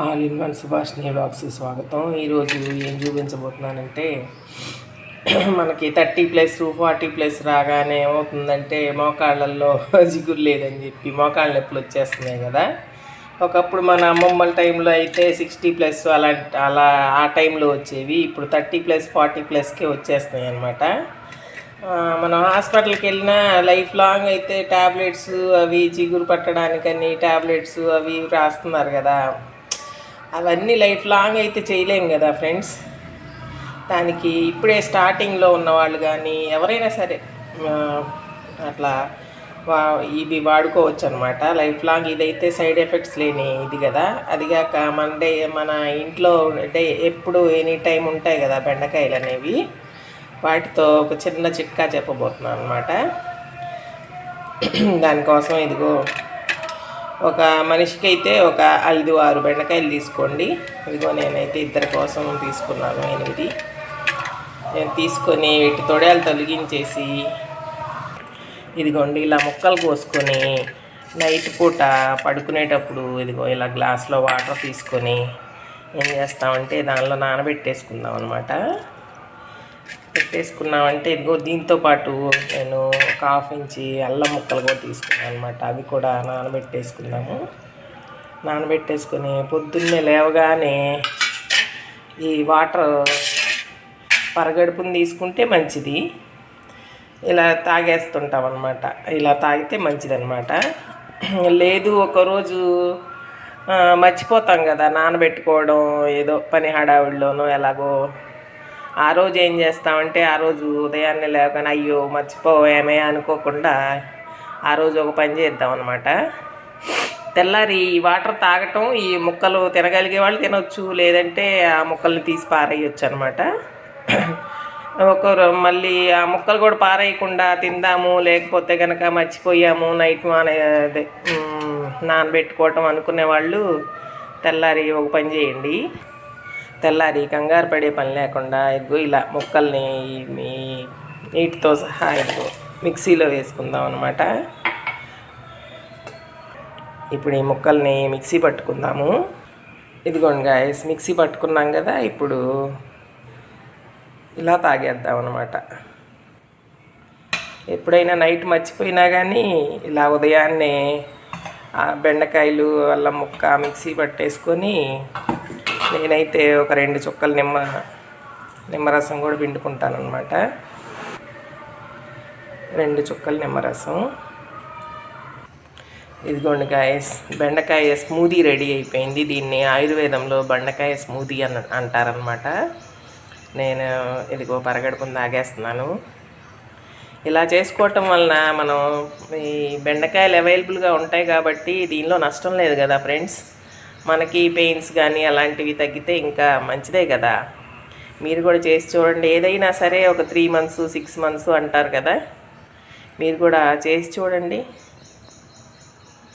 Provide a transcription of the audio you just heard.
All in one సుభాష్ని blogs స్వాగతం. ఈరోజు ఏం చూపించబోతున్నానంటే మనకి థర్టీ ప్లస్ ఫార్టీ ప్లస్ రాగానే ఏమవుతుందంటే మోకాళ్ళల్లో జిగురు లేదని చెప్పి మోకాళ్ళ నొప్పులు వచ్చేస్తున్నాయి కదా. ఒకప్పుడు మన అమ్మమ్మల టైంలో అయితే సిక్స్టీ ప్లస్ అలాంటి అలా ఆ టైంలో వచ్చేవి. ఇప్పుడు థర్టీ ప్లస్ ఫార్టీ ప్లస్కే వచ్చేస్తున్నాయి అనమాట మనం హాస్పిటల్కి వెళ్ళినా లైఫ్ లాంగ్ అయితే ట్యాబ్లెట్స్ అవి జిగురు పట్టడానికని ట్యాబ్లెట్స్ అవి రాస్తున్నారు కదా. అవన్నీ లైఫ్ లాంగ్ అయితే చేయలేం కదా ఫ్రెండ్స్. దానికి ఇప్పుడే స్టార్టింగ్లో ఉన్నవాళ్ళు కానీ ఎవరైనా సరే అట్లా వా ఇవి వాడుకోవచ్చు అనమాట లైఫ్ లాంగ్ ఇదైతే సైడ్ ఎఫెక్ట్స్ లేని ఇది కదా. అదిగాక మన డే మన ఇంట్లో డే ఎప్పుడు ఎనీ టైం ఉంటాయి కదా బెండకాయలు అనేవి. వాటితో ఒక చిన్న చిట్కా చెప్పబోతున్నాను అనమాట దానికోసం ఇదిగో ఒక మనిషికి అయితే ఒక ఐదు ఆరు బెండకాయలు తీసుకోండి. ఇదిగో నేనైతే ఇద్దరి కోసం తీసుకున్నాను ఎనిమిది నేను తీసుకొని వీటి తొడయాలు తొలగించేసి ఇదిగోండి ఇలా ముక్కలు కోసుకొని నైట్ పూట పడుకునేటప్పుడు ఇదిగో ఇలా గ్లాస్లో వాటర్ తీసుకొని ఏం చేస్తామంటే దానిలో నానబెట్టేసుకుందాం అనమాట పెట్టేసుకున్నామంటే ఇదిగో దీంతో పాటు నేను ఒక హాఫ్ ఇంచి అల్లం ముక్కలు కూడా తీసుకున్నాను అనమాట అవి కూడా నానబెట్టేసుకున్నాము. నానబెట్టేసుకుని పొద్దున్నే లేవగానే ఈ వాటర్ పరగడుపుని తీసుకుంటే మంచిది. ఇలా తాగేస్తుంటాం అనమాట ఇలా తాగితే మంచిది అనమాట లేదు ఒకరోజు మర్చిపోతాం కదా నానబెట్టుకోవడం ఏదో పని హడావిడిలోనో ఎలాగో ఆ రోజు ఏం చేస్తామంటే ఆ రోజు ఉదయాన్నే లేవగానే అయ్యో మర్చిపోయామే అనుకోకుండా ఆ రోజు ఒక పని చేద్దాం అనమాట తెల్లారి ఈ వాటర్ తాగటం ఈ ముక్కలు తినగలిగే వాళ్ళు తినొచ్చు లేదంటే ఆ ముక్కల్ని తీసి పారేయచ్చు అనమాట ఒకరు మళ్ళీ ఆ ముక్కలు కూడా పారేయకుండా తిందాము లేకపోతే కనుక మర్చిపోయాము నైట్ అదే నానబెట్టుకోవటం అనుకునే వాళ్ళు తెల్లారి ఒక పని చేయండి. తెల్లారి కంగారు పడే పని లేకుండా ఇదిగో ఇలా ముక్కల్ని మీ నీటితో సహా ఇదిగో మిక్సీలో వేసుకుందాం అనమాట ఇప్పుడు ఈ ముక్కల్ని మిక్సీ పట్టుకుందాము. ఇదిగోండి గాయస్ మిక్సీ పట్టుకున్నాం కదా ఇప్పుడు ఇలా తాగేద్దాం అనమాట ఎప్పుడైనా నైట్ మర్చిపోయినా కానీ ఇలా ఉదయాన్నే బెండకాయలు అల్లం ముక్క మిక్సీ పట్టేసుకొని నేనైతే ఒక రెండు చుక్కలు నిమ్మ నిమ్మరసం కూడా పిండుకుంటాను అనమాట రెండు చుక్కలు నిమ్మరసం. ఇదిగోండి గాయస్ బెండకాయ స్మూదీ రెడీ అయిపోయింది. దీన్ని ఆయుర్వేదంలో బెండకాయ స్మూదీ అని అంటారనమాట నేను ఇదిగో పరగడుపుని తాగేస్తున్నాను. ఇలా చేసుకోవటం వలన మనం ఈ బెండకాయలు అవైలబుల్గా ఉంటాయి కాబట్టి దీనిలో నష్టం లేదు కదా ఫ్రెండ్స్ మనకి పెయిన్స్ కానీ అలాంటివి తగ్గితే ఇంకా మంచిదే కదా. మీరు కూడా చేసి చూడండి. ఏదైనా సరే ఒక త్రీ మంత్స్ సిక్స్ మంత్స్ అంటారు కదా. మీరు కూడా చేసి చూడండి.